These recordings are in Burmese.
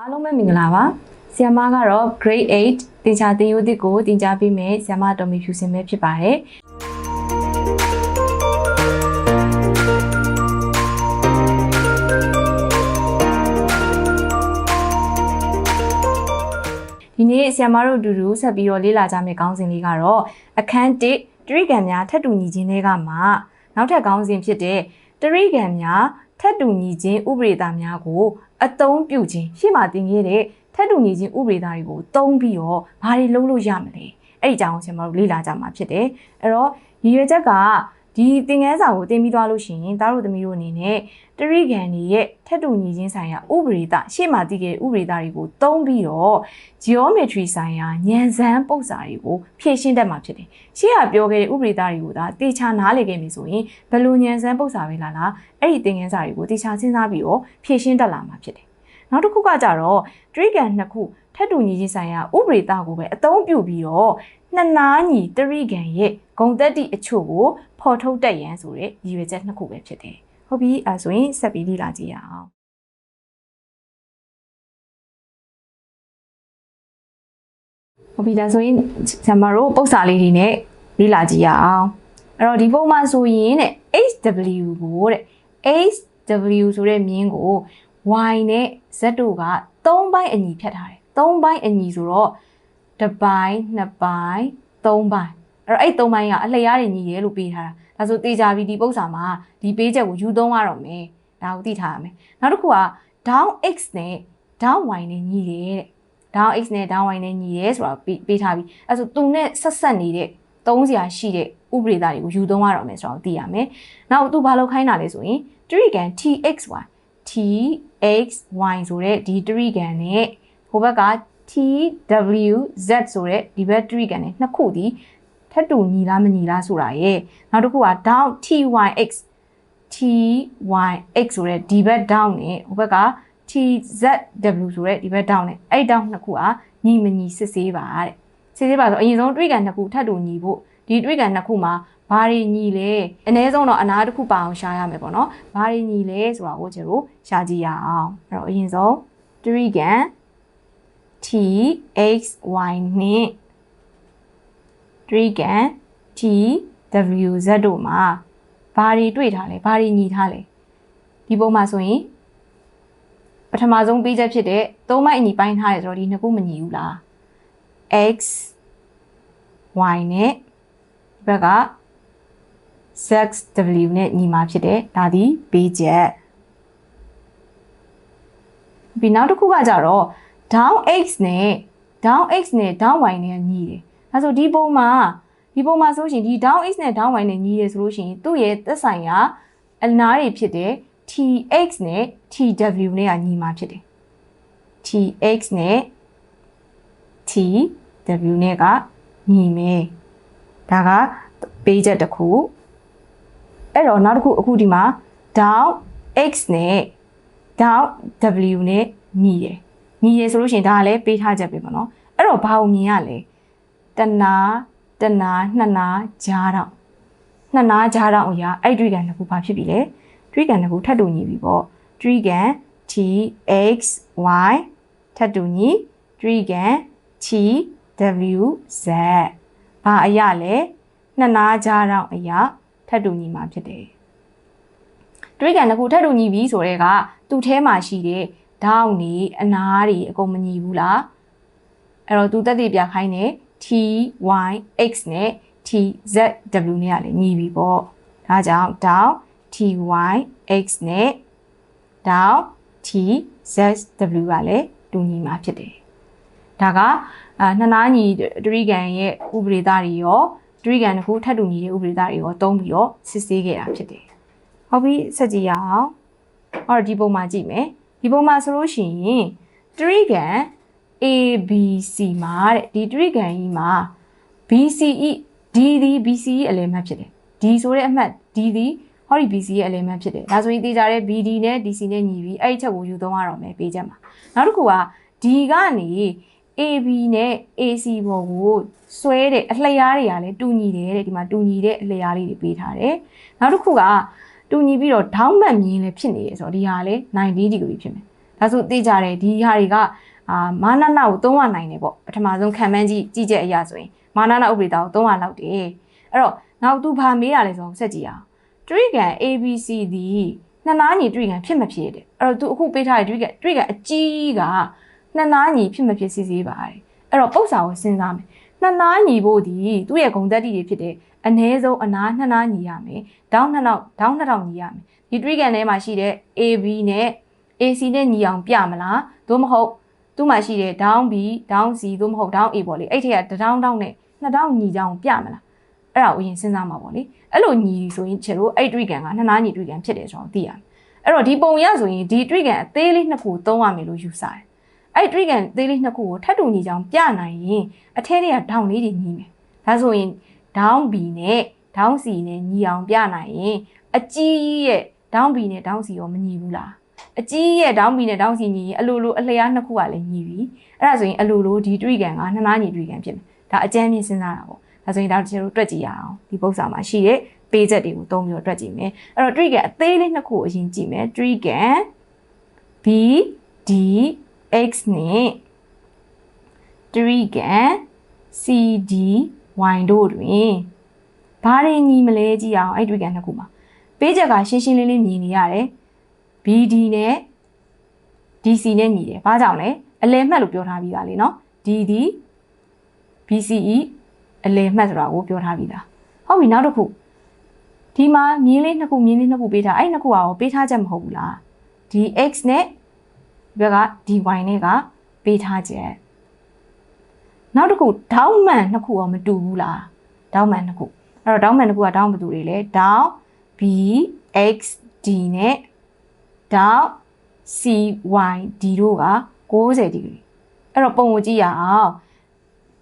အားလုံးပဲမင်္ဂလာပါဆီယမကတော့ grade 8တင်ချာတင်ယူသစ်ကိုတင်ကြားပေးမယ်ဆီယမတော်မီဖြူစင်ပဲဖြစ်ပါတယ်ဒီနေ့ဆီယမတို့အတူတူဆက်ပြီးတော့လေ့လာကြမယ့်ခေါင်းစဉ်လေးကတော့အခန်း1တရိကံများထပ်တူညီခြင်းတွေကမှနောက်ထပ်ခေါင်းစဉ်ဖြစ်တဲ့တရိကံများ ထပ်တူညီခြင်းဥပဒေသားများကိုအသုံးပြုခြင်းရှေ့မှာတင်ခဲ့တဲ့ထပ်တူညီခြင်းဥပဒေသားတွေကိုသုံးပြီးတော့ဘာတွေလုပ်လို့ရမလဲအဲ့ဒီအကြောင်းကိုကျွန်တော်တို့လေ့လာကြမှာဖြစ်တယ်အဲ့တော့ရည်ရွယ်ချက်က ဒီသင်ခန်းစာကိုတင်ပြီးသွားလို့ရှိရင်သားတို့သမီးတို့အနေနဲ့တရိကံတွေရဲ့ထပ်တူညီခြင်းဆိုင်ရာဥပဒေသားရှေ့မှာတည်ခဲ့တဲ့ဥပဒေသားတွေကိုသုံးပြီးတော့ geometry ဆိုင်ရာဉာဏ်စမ်းပုံစံတွေကိုဖြည့်ရှင်းတတ်မှာဖြစ်တယ်။ရှေ့ကပြောခဲ့တဲ့ဥပဒေသားတွေကိုသာတေချာနားလည်ခဲ့ပြီဆိုရင်ဘယ်လိုဉာဏ်စမ်းပုံစံပဲလားလားအဲ့ဒီသင်ခန်းစာတွေကိုတေချာစဉ်းစားပြီးတော့ဖြည့်ရှင်းတတ်လာမှာဖြစ်တယ်။နောက်တစ်ခုကကြတော့ trigger နှစ်ခုထပ်တူညီခြင်းဆိုင်ရာဥပဒေသားကိုပဲအသုံးပြုပြီးတော့နှစ်နားညီတရိကံရဲ့ဂုံတက်တိအချို့ကို ဖော်ထုတ်တတ်ရန်ဆိုတဲ့ရည်ရွယ်ချက်နှစ်ခုပဲဖြစ်တယ်။ဟုတ်ပြီအဲဆိုရင်ဆက်ပြီးလေ့လာကြည့်ရအောင်။ဟုတ်ပြီဒါဆိုရင်ဆရာမတို့ပု္ပ္ပစာလေးတွေနဲ့လေ့လာကြည့်ရအောင်အဲ့တော့ဒီပုံမှာဆိုရင်တဲ့ HW ကိုတဲ့ HW ဆိုတဲ့မြင်းကို Y နဲ့ Z တို့က3ပိုင်းအညီဖြတ်ထားတယ်3ပိုင်းအညီဆိုတော့တစ်ပိုင်းနှစ်ပိုင်းသုံးပိုင်း အဲ့တော့အဲ့3ပိုင်းကအလျားတွေညီရဲလို့ပေးထားတာဒါဆိုတေချာပြီဒီပု္ပ္ပစာမှာဒီပေးချက်ကိုယူသုံးရတော့မယ်ဒါကိုသိထားရမယ်နောက်တစ်ခုက down x နဲ့ down y နဲ့ညီတယ်တဲ့ down x နဲ့ down y နဲ့ညီရဲဆိုတာပေးပေးထားပြီအဲဆိုသူနဲ့ဆက်ဆက်နေတဲ့သုံးစရာရှိတဲ့ဥပဒေသားတွေကိုယူသုံးရတော့မယ်ဆိုတော့သိရမယ်နောက်သူဘာလုပ်ခိုင်းတာလဲဆိုရင် trigan txy txy ဆိုတဲ့ဒီ trigan နဲ့ဟိုဘက်က twz ဆိုတဲ့ဒီဘက် trigan နဲ့နှစ်ခုဒီ ထပ်တူညီလားမညီလားဆိုတာရဲ့နောက်တစ်ခုက down tyx tyx ဆိုတဲ့ဒီဘက် down နဲ့ဟိုဘက်က TZW ဆိုတဲ့ဒီဘက် down နဲ့အဲ့ down နှစ်ခုကညီမညီစစ်ဆေးပါတဲ့စစ်ဆေးပါဆိုအရင်ဆုံးတွေးကန်နှစ်ခုထပ်တူညီဖို့ဒီတွေးကန်နှစ်ခုမှာဘာတွေညီလဲအနည်းဆုံးတော့အနာတစ်ခုပါအောင်ရှားရမယ်ပေါ့နော်ဘာတွေညီလဲဆိုတာကိုကျွန်တော်ရှားကြည့်ရအောင်အဲ့တော့အရင်ဆုံးတွေးကန် TXY နဲ့ တွေးကန် TWZ တို့မှာဘာတွေတွေ့ထားလဲဘာတွေညီထားလဲဒီပုံမှာဆိုရင်ပထမဆုံးပေးချက်ဖြစ်တဲ့သုံးမိုက်အညီပိုင်းထားရဆိုတော့ဒီနှစ်ခုမညီဘူးလား x y နဲ့ဒီဘက်က zw နဲ့ညီမှာဖြစ်တယ်ဒါဒီပေးချက်ပြီးနောက်တစ်ခုကကြတော့ down x နဲ့ down x နဲ့ down y နဲ့ညီတယ် အဲဆိုဒီပုံမှာဒီပုံမှာဆိုရှင်ဒီ down x နဲ့ down y နဲ့ညီတယ်ဆိုလို့ရှိရင်သူ့ရဲ့သက်ဆိုင်ရာအနားတွေဖြစ်တဲ့ tx နဲ့ tw နဲ့ကညီမှာဖြစ်တယ် tx နဲ့ tw နဲ့ကညီမယ်ဒါကပေးချက်တစ်ခုအဲ့တော့နောက်တစ်ခုအခုဒီမှာ down x နဲ့ down w နဲ့ညီတယ်ညီတယ်ဆိုလို့ရှိရင်ဒါကလည်းပေးထားချက်ပဲပေါ့နော်အဲ့တော့ဘာကိုမြင်ရလဲ တနာတနာနှစ်နာကြားတော့နှစ်နာကြားတော့အရာအဲ့တွေ့ကန်တစ်ခုဘာဖြစ်ပြီလဲ tree ကန်တစ်ခုထပ်တူညီပြီပေါ့ tree ကန် t x y ထပ်တူညီ tree ကန် t w z ဘာအရာလဲနှစ်နားကြားတော့အရာထပ်တူညီမှာဖြစ်တယ် tree ကန်တစ်ခုထပ်တူညီပြီဆိုတော့ကသူ့ထဲမှာရှိတဲ့ဒေါင်းနေအနားတွေအကုန်မညီဘူးလားအဲ့တော့သူတက်တည်ပြခိုင်းတယ် t y x နဲ့ t z w နဲ့ကလည်းညီပြီပေါ့ဒါကြောင့် down ty x နဲ့ down t z w ကလည်းတူညီမှာဖြစ်တယ်ဒါကအာနှစ်နားညီတရိကန်ရဲ့ဥပဒေသားတွေရောတရိကန်တစ်ခုထပ်တူညီတဲ့ဥပဒေသားတွေရောသုံးပြီးတော့စစ်ဆေးခဲ့တာဖြစ်တယ်ဟုတ်ပြီဆက်ကြည့်ရအောင်အော်ဒီပုံမှာကြည့်မယ်ဒီပုံမှာဆိုလို့ရှိရင်တရိကန် ABC မှာတဲ့ဒီတရိကန်ကြီးမှာ BCE D ဒီ BCE အလယ်မှတ်ဖြစ်တယ် D ဆိုတဲ့အမှတ် D ဒီဟောဒီ BC ရဲ့ element ဖြစ်တယ်ဒါဆိုရင်သိကြတဲ့ BD နဲ့ DC နဲ့ညီပြီးအဲ့ဒီချက်ကိုယူသုံးရတော့မယ်ပေးချက်မှာနောက်တစ်ခုက D ကနေ AB နဲ့ AC ပေါ်ကိုဆွဲတဲ့အလျားတွေကလည်းတူညီတယ်တဲ့ဒီမှာတူညီတဲ့အလျားလေးတွေပေးထားတယ်နောက်တစ်ခုကတူညီပြီးတော့ down မှတ်မြင်လည်းဖြစ်နေတယ်ဆိုတော့ဒီဟာလည်း90 degree ဖြစ်မယ်ဒါဒါဆိုသိကြတယ်ဒီဟာတွေက အာမာနနာကိုသုံးရနိုင်တယ်ပေါ့ပထမဆုံးခံမှန်းကြည့်ကြည့်ချက်အရာဆိုရင်မာနနာဥပဒေသားကိုသုံးရလောက်တယ်အဲ့တော့နောက်သူဘာမေးရလဲဆိုတော့ဆက်ကြည့်အောင် trigger ABC ဒီနှစ်နားညီ trigger ဖြစ်မဖြစ်တဲ့အဲ့တော့သူအခုပေးထားတဲ့ trigger trigger အကြီးကနှစ်နားညီဖြစ်မဖြစ်စီစီပါတယ်အဲ့တော့ပု္ပ္ပာကိုစဉ်းစားမယ်နှစ်နားညီဖို့ဒီသူ့ရဲ့ဂုံတက်တိတွေဖြစ်တဲ့အနည်းဆုံးအနားနှစ်နားညီရမယ်ဒေါင်းနှစ်နောက်ဒေါင်းနှစ်ထောင်ညီရမယ်ဒီ trigger ထဲမှာရှိတဲ့ AB နဲ့ AC နဲ့ညီအောင်ပြမလားသို့မဟုတ် သူ့မှာရှိတဲ့ down B down C သို့မဟုတ် down A ပေါ့လေအဲ့ထက်ကတဒေါင်းဒေါင်းနဲ့နှစ်ဒေါင်းညီကြအောင်ပြမလားအဲ့ဒါကိုအရင်စဉ်းစားမှာပေါ့လေအဲ့လိုညီဆိုရင်ချေလို့အဲ့ trigger ကနှစ်နားညီ trigger ဖြစ်တယ်ဆိုတော့သိရမယ်အဲ့တော့ဒီပုံရဆိုရင်ဒီ trigger အသေးလေးနှစ်ခုသုံးရမယ်လို့ယူဆတယ်အဲ့ trigger အသေးလေးနှစ်ခုကိုထပ်တူညီကြအောင်ပြနိုင်ရင်အထဲတွေက down လေးတွေညီမယ်ဒါဆိုရင် down B နဲ့ down C နဲ့ညီအောင်ပြနိုင်ရင်အကြီးရဲ့ down B နဲ့ down C ရောမညီဘူးလား အကြီးရဲ့ down B နဲ့ down C ညီရင်အလိုလိုအလျားနှစ်ခုကလည်းညီပြီအဲ့ဒါဆိုရင်အလိုလိုဒီ trigger ကနှစ်နားညီ trigger ဖြစ်မယ်ဒါအကြမ်းမြင်စဉ်းစားတာပေါ့ဒါဆိုရင်ဒါကျွန်တော်တို့တွက်ကြည့်ရအောင်ဒီပု္ပ္ပာမှာရှိတဲ့ပေးချက်တွေကိုသုံးပြီးတော့တွက်ကြည့်မယ်အဲ့တော့ trigger အသေးလေးနှစ်ခုကိုအရင်ကြည့်မယ် trigger B D X နဲ့ trigger C D Y တို့တွင်ဘာတွေညီမလဲကြည့်အောင်အဲ့ trigger နှစ်ခုမှာပေးချက်ကရှင်းရှင်းလင်းလင်းမြင်နေရတယ် BD နဲ့ DC နဲ့ညီတယ်။ဘာကြောင့်လဲ။အလယ်မှတ်လို့ပြောထားပြီးသားလေနော်။ D ဒီ BCE အလယ်မှတ်ဆိုတာကိုပြောထားပြီးသား။ဟုတ်ပြီနောက်တစ်ခုဒီမှာမြင်းလေးနှစ်ခုမြင်းလေးနှစ်ခုပေးထားအဲ့နှစ်ခုကရောပေးထားချက်မဟုတ်ဘူးလား။ DX နဲ့ဒီဘက်က DY နဲ့ကပေးထားချက်။နောက်တစ်ခုဒေါင်းမှန်နှစ်ခုရောမတူဘူးလား။ဒေါင်းမှန်နှစ်ခု။အဲ့တော့ဒေါင်းမှန်နှစ်ခုကဒေါင်းဘယ်သူတွေလဲ။ဒေါင်း BX D နဲ့ဒေါင်း CYD တို့က60ဒီဂရီအဲ့တော့ပုံကိုကြည့်ရအောင်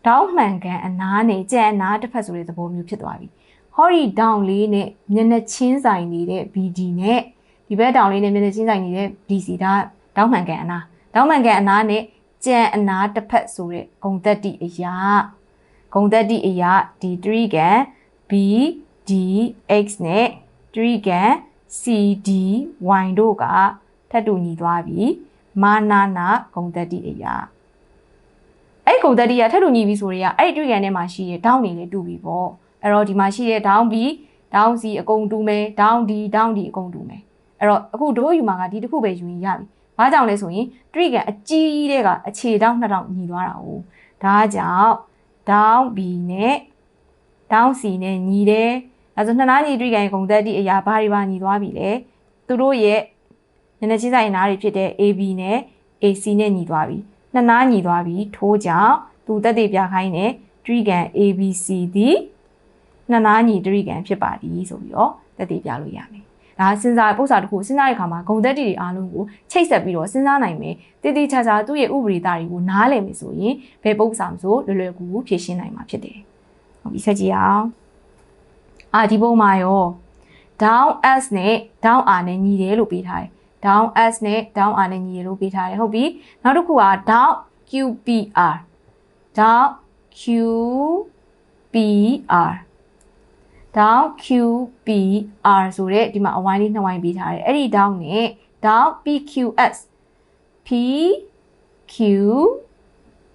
ဒေါင်းမှန်ကန်အနားနဲ့ကြက်အနားတစ်ဖက်ဆိုတဲ့သဘောမျိုးဖြစ်သွားပြီဟောဒီဒေါင်းလေးနဲ့မျက်နှာချင်းဆိုင်နေတဲ့ BD နဲ့ဒီဘက်ဒေါင်းလေးနဲ့မျက်နှာချင်းဆိုင်နေတဲ့ DC ဒါဒေါင်းမှန်ကန်အနားဒေါင်းမှန်ကန်အနားနဲ့ကြက်အနားတစ်ဖက်ဆိုတဲ့ဂုံတက်တိအရာဂုံတက်တိအရာဒီ3ကန် B D X နဲ့3ကန် C D Y တို့ကထပ်တူညီသွားပြီမာနာနာဂုံတက်တိအရာအဲ့ဂုံတက်တိကထပ်တူညီပြီဆိုတော့အဲ့တွေ့ကန်ထဲမှာရှိတဲ့ဒေါင်းနေလေးတူပြီပေါ့အဲ့တော့ဒီမှာရှိတဲ့ဒေါင်း B ဒေါင်း C အကုန်တူမယ်ဒေါင်း D ဒေါင်း D အကုန်တူမယ်အဲ့တော့အခုတို့ယူမှာကဒီတစ်ခုပဲယူရင်ရပြီဘာကြောင့်လဲဆိုရင်တွေ့ကန်အကြီးကြီးတဲ့ကအခြေဒေါင်း2000ညီသွားတာ哦ဒါကြောင့်ဒေါင်း B နဲ့ဒေါင်း C နဲ့ညီတယ် အဲဆိုနှစ်နားညီတွေ့ကန်ဂုံတက်တိအရာဘာတွေပါညီသွားပြီလဲသူတို့ရဲ့နည်းနည်းချင်းဆိုင်နားတွေဖြစ်တဲ့ AB နဲ့ AC နဲ့ညီသွားပြီနှစ်နားညီသွားပြီထိုးကြောင့်သူတက်သေးပြခိုင်းတဲ့ trigan ABC သည်နှစ်နားညီ trigan ဖြစ်ပါသည်ဆိုပြီးတော့တက်သေးပြလို့ရမယ်ဒါစဉ်းစားပု္ပ္ပာတစ်ခုစဉ်းစားတဲ့အခါမှာဂုံတက်တီတွေအားလုံးကိုချိတ်ဆက်ပြီးတော့စဉ်းစားနိုင်မယ်တည်တည်ချာချာသူ့ရဲ့ဥပဒေသားတွေကိုနားလည်မယ်ဆိုရင်ဘယ်ပု္ပ္ပာမဆိုလွယ်လွယ်ကူကူဖြေရှင်းနိုင်မှာဖြစ်တယ်ဟုတ်ပြီဆက်ကြည့်အောင် အာဒီပုံမှာရော down s နဲ့ down r နဲ့ညီတယ်လို့ပေးထားတယ် down s နဲ့ down r နဲ့ညီရလို့ပေးထားတယ်ဟုတ်ပြီနောက်တစ်ခုက down qpr down qpr down qpr ဆိုတဲ့ဒီမှာအဝိုင်းလေးနှစ်ဝိုင်းပေးထားတယ်အဲ့ဒီ down နဲ့ down pqs pqs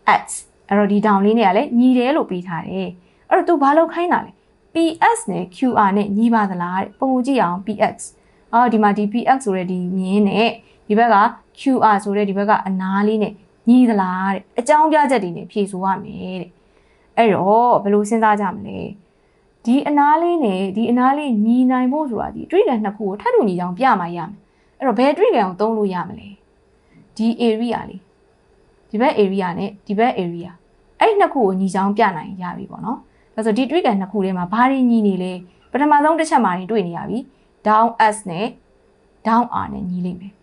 အဲ့တော့ဒီ down လေးเนี่ยလည်းညီတယ်လို့ပေးထားတယ်အဲ့တော့ तू ဘာလုပ်ခိုင်းတာလဲ ps နဲ့ qr နဲ့ညီပါသလားတဲ့ပုံကြည့်အောင် ps အော်ဒီမှာဒီ px ဆိုတဲ့ဒီမြင်းနဲ့ဒီဘက်က qr ဆိုတဲ့ဒီဘက်ကအနားလေးနဲ့ညီသလားတဲ့အကြောင်းပြချက်တွေနဲ့ဖြေဆိုရမယ်တဲ့အဲ့တော့ဘယ်လိုစဉ်းစားကြမလဲဒီအနားလေးနဲ့ဒီအနားလေးညီနိုင်ဖို့ဆိုတာဒီ trigger နှစ်ခုကိုထပ်တူညီအောင်ပြမှရမယ်အဲ့တော့ဘယ် trigger ကိုသုံးလို့ရမလဲဒီ area လေးဒီဘက် area နဲ့ဒီဘက် area အဲ့နှစ်ခုကိုညီချောင်းပြနိုင်ရပြီပေါ့နော် ဒါဆိုဒီ trigger နှစ်ခုထဲမှာဘာတွေညီနေလဲပထမဆုံးတစ်ချက်မှာနေတွေ့နေရပြီ down s နဲ့ down r နဲ့ညီလိမ့်မယ်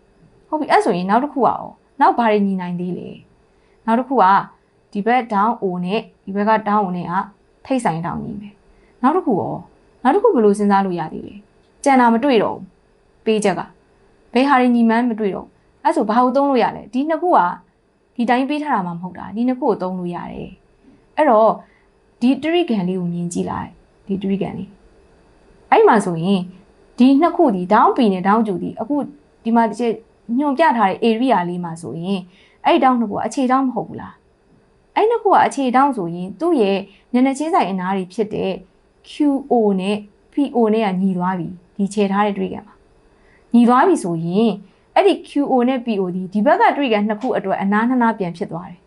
ဟုတ်ပြီအဲ့ဆိုရင်နောက်တစ်ခုอ่ะနောက်ဘာတွေညီနိုင်သေးလဲနောက်တစ်ခုကဒီဘက် down o နဲ့ဒီဘက်က down o နဲ့ကထိတ်ဆိုင် down ညီမယ်နောက်တစ်ခုရောနောက်တစ်ခုဘယ်လိုစဉ်းစားလို့ရသေးလဲကြံတာမတွေ့တော့ဘူးပေးချက်ကဘယ်ဟာတွေညီမှန်းမတွေ့တော့အဲ့ဆိုဘာကိုသုံးလို့ရလဲဒီနှစ်ခုကဒီတိုင်းပေးထားတာမှမဟုတ်တာဒီနှစ်ခုကိုသုံးလို့ရတယ်အဲ့တော့ ဒီတရိကန်လေးကိုမြင်ကြည့်လိုက်ဒီတရိကန်လေးအဲ့မှာဆိုရင်ဒီနှစ်ခုဒီ down p နဲ့ down ကျူဒီအခုဒီမှာတစ်ချက်ညွန်ပြထားတဲ့ area လေးမှာဆိုရင်အဲ့ဒီတောင်းတစ်ခုကအခြေတောင်းမဟုတ်ဘူးလားအဲ့နှစ်ခုကအခြေတောင်းဆိုရင်သူ့ရဲ့နည်းနည်းချင်းဆိုင်အနားတွေဖြစ်တဲ့ QO နဲ့ PO နဲ့ကညီသွားပြီဒီခြေထားတဲ့တွေ့ကံမှာညီသွားပြီဆိုရင်အဲ့ဒီ QO နဲ့ PO ဒီဒီဘက်ကတွေ့ကံနှစ်ခုအတွက်အနားနှစ်နားပြန်ဖြစ်သွားတယ်